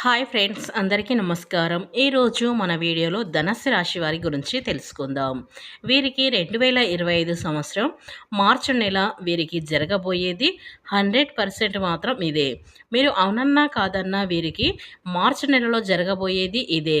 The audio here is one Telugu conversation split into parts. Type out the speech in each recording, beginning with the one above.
హాయ్ ఫ్రెండ్స్ అందరికీ నమస్కారం. ఈరోజు మన వీడియోలో ధనస్సు రాశి వారి గురించి తెలుసుకుందాం. వీరికి రెండు వేల ఇరవై ఐదు సంవత్సరం మార్చి నెల వీరికి జరగబోయేది హండ్రెడ్ పర్సెంట్ మాత్రం ఇదే. మీరు అవునన్నా కాదన్నా వీరికి మార్చి నెలలో జరగబోయేది ఇదే.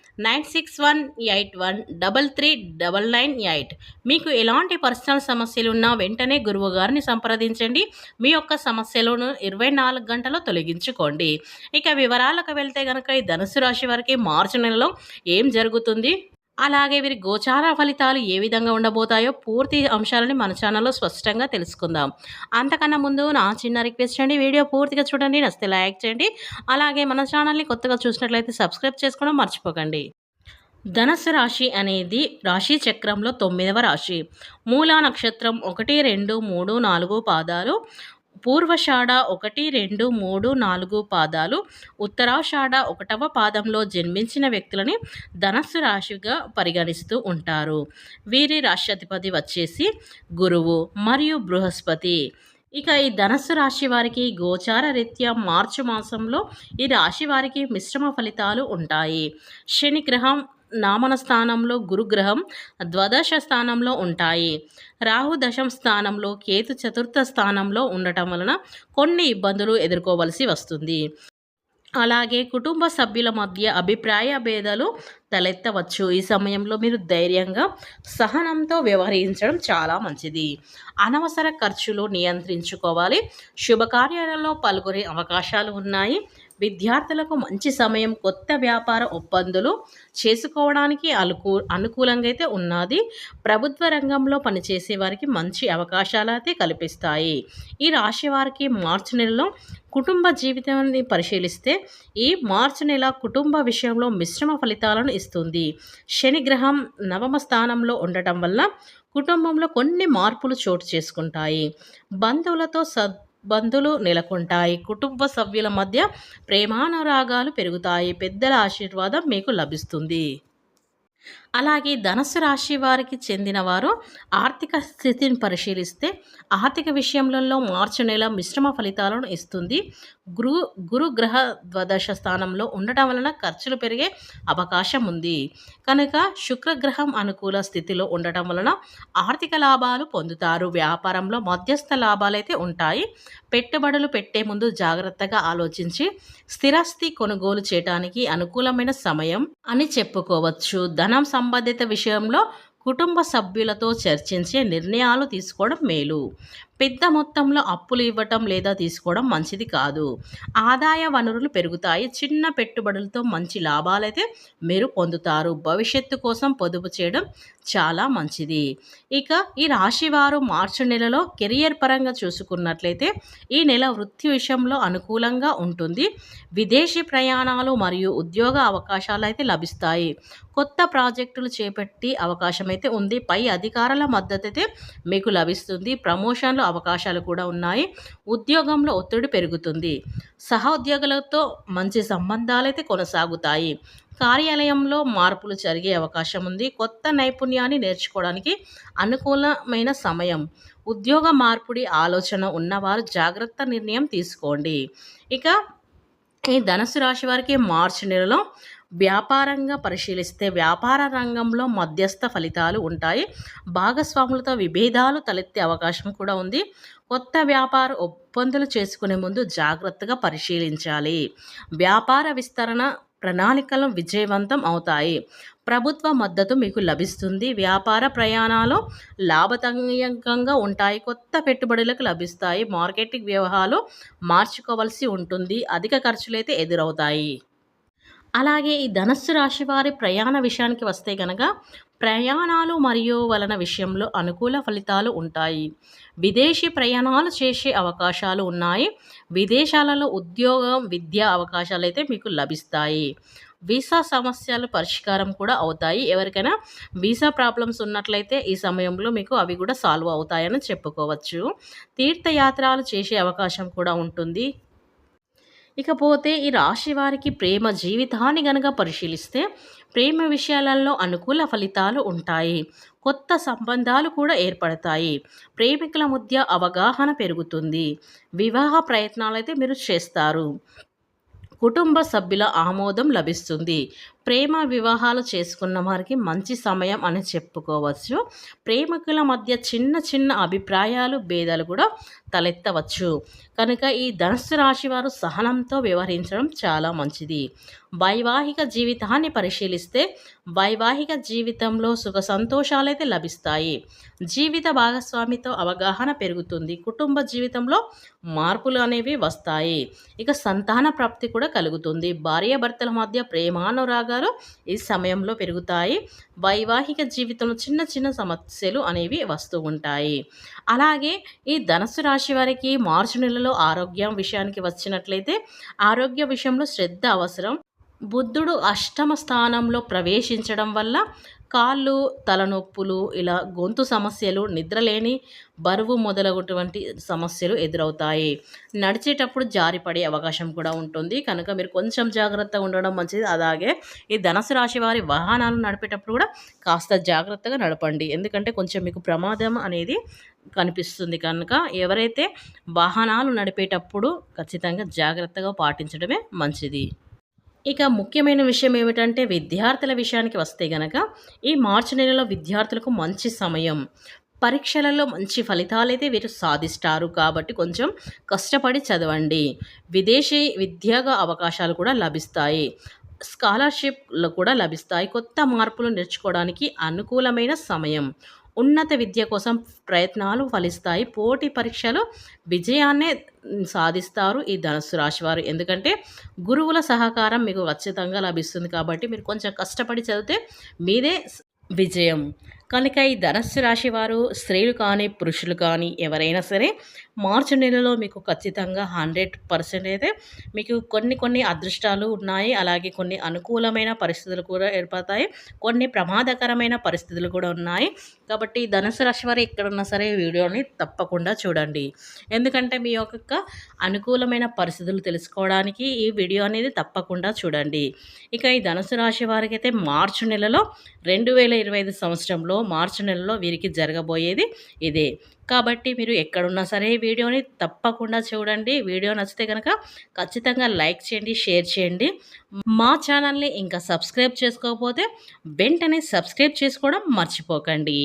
nine six one eight one double three double nine eight. మీకు ఎలాంటి పర్సనల్ సమస్యలు ఉన్నా వెంటనే గురువు గారిని సంప్రదించండి. మీ యొక్క సమస్యలను ఇరవై నాలుగు గంటలో తొలగించుకోండి. ఇక వివరాలకు వెళ్తే కనుక ఈ ధనుసు రాశి వారికి మార్చి నెలలో ఏం జరుగుతుంది? అలాగే వీరి గోచార ఫలితాలు ఏ విధంగా ఉండబోతాయో పూర్తి అంశాలని మన ఛానల్లో స్పష్టంగా తెలుసుకుందాం. అంతకన్నా ముందు నా చిన్న రిక్వెస్ట్ అండి వీడియో పూర్తిగా చూడండి నచ్చితే లైక్ చేయండి. అలాగే మన ఛానల్ని కొత్తగా చూసినట్లయితే సబ్స్క్రైబ్ చేసుకోవడం మర్చిపోకండి. ధనస్సు రాశి అనేది రాశి చక్రంలో తొమ్మిదవ రాశి. మూలా నక్షత్రం ఒకటి రెండు మూడు నాలుగు పాదాలు. పూర్వషాఢ ఒకటి రెండు మూడు నాలుగు పాదాలు ఉత్తరాషాఢ ఒకటవ పాదంలో జన్మించిన వ్యక్తులని ధనస్సు రాశిగా పరిగణిస్తూ ఉంటారు. వీరి రాష్ట్రాధిపతి వచ్చేసి గురువు మరియు బృహస్పతి. ఇక ఈ ధనస్సు రాశి వారికి గోచార రీత్యా మార్చి మాసంలో ఈ రాశి వారికి మిశ్రమ ఫలితాలు ఉంటాయి. శని గ్రహం నామన స్థానంలో గురుగ్రహం ద్వాదశ స్థానంలో ఉంటాయి. రాహు దశం స్థానంలో కేతు చతుర్థ స్థానంలో ఉండటం వలన కొన్ని ఇబ్బందులు ఎదుర్కోవలసి వస్తుంది. అలాగే కుటుంబ సభ్యుల మధ్య అభిప్రాయ భేదాలు తలెత్తవచ్చు. ఈ సమయంలో మీరు ధైర్యంగా సహనంతో వ్యవహరించడం చాలా మంచిది. అనవసర ఖర్చులు నియంత్రించుకోవాలి. శుభకార్యాలలో పాల్గొనే అవకాశాలు ఉన్నాయి. విద్యార్థులకు మంచి సమయం కొత్త వ్యాపార ఒప్పందులు చేసుకోవడానికి అనుకూ అనుకూలంగా అయితే ఉన్నది. ప్రభుత్వ రంగంలో పనిచేసే వారికి మంచి అవకాశాలు అయితే కల్పిస్తాయి. ఈ రాశి వారికి మార్చి నెలలో కుటుంబ జీవితాన్ని పరిశీలిస్తే ఈ మార్చి నెల కుటుంబ విషయంలో మిశ్రమ ఫలితాలను ఇస్తుంది. శనిగ్రహం నవమ స్థానంలో ఉండటం వల్ల కుటుంబంలో కొన్ని మార్పులు చోటు చేసుకుంటాయి. బంధువులతో సద్ బంధులు నెలకొంటాయి. కుటుంబ సభ్యుల మధ్య ప్రేమానురాగాలు పెరుగుతాయి. పెద్దల ఆశీర్వాదం మీకు లభిస్తుంది. అలాగే ధనుసు రాశి వారికి చెందిన వారు ఆర్థిక స్థితిని పరిశీలిస్తే ఆర్థిక విషయంలో మార్చి నెల మిశ్రమ ఫలితాలను ఇస్తుంది. గురు గురుగ్రహ ద్వాదశ స్థానంలో ఉండటం వలన ఖర్చులు పెరిగే అవకాశం ఉంది. కనుక శుక్రగ్రహం అనుకూల స్థితిలో ఉండటం వలన ఆర్థిక లాభాలు పొందుతారు. వ్యాపారంలో మధ్యస్థ లాభాలైతే ఉంటాయి. పెట్టుబడులు పెట్టే ముందు జాగ్రత్తగా ఆలోచించి స్థిరాస్తి కొనుగోలు చేయడానికి అనుకూలమైన సమయం అని చెప్పుకోవచ్చు. ధనం సంబంధిత విషయంలో కుటుంబ సభ్యులతో చర్చించే నిర్ణయాలు తీసుకోవడం మేలు. పెద్ద మొత్తంలో అప్పులు ఇవ్వటం లేదా తీసుకోవడం మంచిది కాదు. ఆదాయ వనరులు పెరుగుతాయి. చిన్న పెట్టుబడులతో మంచి లాభాలైతే మీరు పొందుతారు. భవిష్యత్తు కోసం పొదుపు చేయడం చాలా మంచిది. ఇక ఈ రాశి వారు మార్చి నెలలో కెరియర్ పరంగా చూసుకున్నట్లయితే ఈ నెల వృత్తి విషయంలో అనుకూలంగా ఉంటుంది. విదేశీ ప్రయాణాలు మరియు ఉద్యోగ అవకాశాలు అయితే లభిస్తాయి. కొత్త ప్రాజెక్టులు చేపట్టి అవకాశం అయితే ఉంది. పై అధికారుల మద్దతు అయితే మీకు లభిస్తుంది. ప్రమోషన్లు అవకాశాలు కూడా ఉన్నాయి. ఉద్యోగంలో ఒత్తిడి పెరుగుతుంది. సహోద్యోగులతో మంచి సంబంధాలైతే కొనసాగుతాయి. కార్యాలయంలో మార్పులు జరిగే అవకాశం ఉంది. కొత్త నైపుణ్యాన్ని నేర్చుకోవడానికి అనుకూలమైన సమయం. ఉద్యోగ మార్పుడి ఆలోచన ఉన్నవారు జాగ్రత్త నిర్ణయం తీసుకోండి. ఇక ఈ ధనుసు రాశి వారికి మార్చి నెలలో వ్యాపారంగా పరిశీలిస్తే వ్యాపార రంగంలో మధ్యస్థ ఫలితాలు ఉంటాయి. భాగస్వాములతో విభేదాలు తలెత్తే అవకాశం కూడా ఉంది. కొత్త వ్యాపార ఒప్పందులు చేసుకునే ముందు జాగ్రత్తగా పరిశీలించాలి. వ్యాపార విస్తరణ ప్రణాళికలు విజయవంతం అవుతాయి. ప్రభుత్వ మద్దతు మీకు లభిస్తుంది. వ్యాపార ప్రయాణాలు లాభదాయకంగా ఉంటాయి. కొత్త పెట్టుబడులకు లభిస్తాయి. మార్కెటింగ్ వ్యవహారాలు మార్చుకోవాల్సి ఉంటుంది. అధిక ఖర్చులైతే ఎదురవుతాయి. అలాగే ఈ ధనస్సు రాశి వారి ప్రయాణ విషయానికి వస్తే కనుక ప్రయాణాలు మరియు వలన విషయంలో అనుకూల ఫలితాలు ఉంటాయి. విదేశీ ప్రయాణాలు చేసే అవకాశాలు ఉన్నాయి. విదేశాలలో ఉద్యోగం విద్యా అవకాశాలు అయితే మీకు లభిస్తాయి. వీసా సమస్యలు పరిష్కారం కూడా అవుతాయి. ఎవరికైనా వీసా ప్రాబ్లమ్స్ ఉన్నట్లయితే ఈ సమయంలో మీకు అవి కూడా సాల్వ్ అవుతాయని చెప్పుకోవచ్చు. తీర్థయాత్రలు చేసే అవకాశం కూడా ఉంటుంది. ఇకపోతే ఈ రాశి వారికి ప్రేమ జీవితాన్ని గనక పరిశీలిస్తే ప్రేమ విషయాలలో అనుకూల ఫలితాలు ఉంటాయి. కొత్త సంబంధాలు కూడా ఏర్పడతాయి. ప్రేమికుల మధ్య అవగాహన పెరుగుతుంది. వివాహ ప్రయత్నాలు అయితే మీరు చేస్తారు. కుటుంబ సభ్యుల ఆమోదం లభిస్తుంది. ప్రేమ వివాహాలు చేసుకున్న వారికి మంచి సమయం అని చెప్పుకోవచ్చు. ప్రేమికుల మధ్య చిన్న చిన్న అభిప్రాయాలు భేదాలు కూడా తలెత్తవచ్చు. కనుక ఈ ధనుసు రాశి వారు సహనంతో వ్యవహరించడం చాలా మంచిది. వైవాహిక జీవితాన్ని పరిశీలిస్తే వైవాహిక జీవితంలో సుఖ సంతోషాలైతే లభిస్తాయి. జీవిత భాగస్వామితో అవగాహన పెరుగుతుంది. కుటుంబ జీవితంలో మార్పులు అనేవి వస్తాయి. ఇక సంతాన ప్రాప్తి కూడా కలుగుతుంది. భార్యాభర్తల మధ్య ప్రేమానురాగ భాగాలు ఈ సమయంలో పెరుగుతాయి. వైవాహిక జీవితంలో చిన్న చిన్న సమస్యలు అనేవి వస్తూ ఉంటాయి. అలాగే ఈ ధనస్సు రాశి వారికి మార్చి నెలలో ఆరోగ్యం విషయానికి వచ్చినట్లయితే ఆరోగ్య విషయంలో శ్రద్ధ అవసరం. బుద్ధుడు అష్టమ స్థానంలో ప్రవేశించడం వల్ల కాళ్ళు తలనొప్పులు ఇలా గొంతు సమస్యలు నిద్రలేని బరువు మొదలగుటువంటి సమస్యలు ఎదురవుతాయి. నడిచేటప్పుడు జారిపడే అవకాశం కూడా ఉంటుంది. కనుక మీరు కొంచెం జాగ్రత్తగా ఉండడం మంచిది. అలాగే ఈ ధనసు రాశి వారి వాహనాలు నడిపేటప్పుడు కూడా కాస్త జాగ్రత్తగా నడపండి. ఎందుకంటే కొంచెం మీకు ప్రమాదం అనేది కనిపిస్తుంది కనుక ఎవరైతే వాహనాలు నడిపేటప్పుడు ఖచ్చితంగా జాగ్రత్తగా పాటించడమే మంచిది. ఇక ముఖ్యమైన విషయం ఏమిటంటే విద్యార్థుల విషయానికి వస్తే గనక ఈ మార్చి నెలలో విద్యార్థులకు మంచి సమయం. పరీక్షలలో మంచి ఫలితాలైతే వీరు సాధిస్తారు. కాబట్టి కొంచెం కష్టపడి చదవండి. విదేశీ విద్యాగా అవకాశాలు కూడా లభిస్తాయి. స్కాలర్షిప్లు కూడా లభిస్తాయి. కొత్త మార్పులు నేర్చుకోవడానికి అనుకూలమైన సమయం. ఉన్నత విద్య కోసం ప్రయత్నాలు ఫలిస్తాయి. పోటీ పరీక్షలు విజయాన్నే సాధిస్తారు ఈ ధనుసు రాశి వారు ఎందుకంటే గురువుల సహకారం మీకు ఖచ్చితంగా లభిస్తుంది కాబట్టి మీరు కొంచెం కష్టపడి చదివితే మీదే విజయం. కనుక ఈ ధనస్సు రాశి వారు స్త్రీలు కానీ పురుషులు కానీ ఎవరైనా సరే మార్చి నెలలో మీకు ఖచ్చితంగా హండ్రెడ్ పర్సెంట్ అయితే మీకు కొన్ని కొన్ని అదృష్టాలు ఉన్నాయి. అలాగే కొన్ని అనుకూలమైన పరిస్థితులు కూడా ఏర్పడతాయి. కొన్ని ప్రమాదకరమైన పరిస్థితులు కూడా ఉన్నాయి. కాబట్టి ధనుసు రాశి వారు ఎక్కడున్నా సరే వీడియోని తప్పకుండా చూడండి. ఎందుకంటే మీ యొక్క అనుకూలమైన పరిస్థితులు తెలుసుకోవడానికి ఈ వీడియో అనేది తప్పకుండా చూడండి. ఇక ఈ ధనుసు రాశి వారికి అయితే మార్చి నెలలో రెండు వేల ఇరవై ఐదు సంవత్సరంలో మార్చి నెలలో వీరికి జరగబోయేది ఇదే. కాబట్టి మీరు ఎక్కడున్నా సరే వీడియోని తప్పకుండా చూడండి. వీడియో నచ్చితే కనుక ఖచ్చితంగా లైక్ చేయండి షేర్ చేయండి. మా ఛానల్ని ఇంకా సబ్స్క్రైబ్ చేసుకోకపోతే వెంటనే సబ్స్క్రైబ్ చేసుకోవడం మర్చిపోకండి.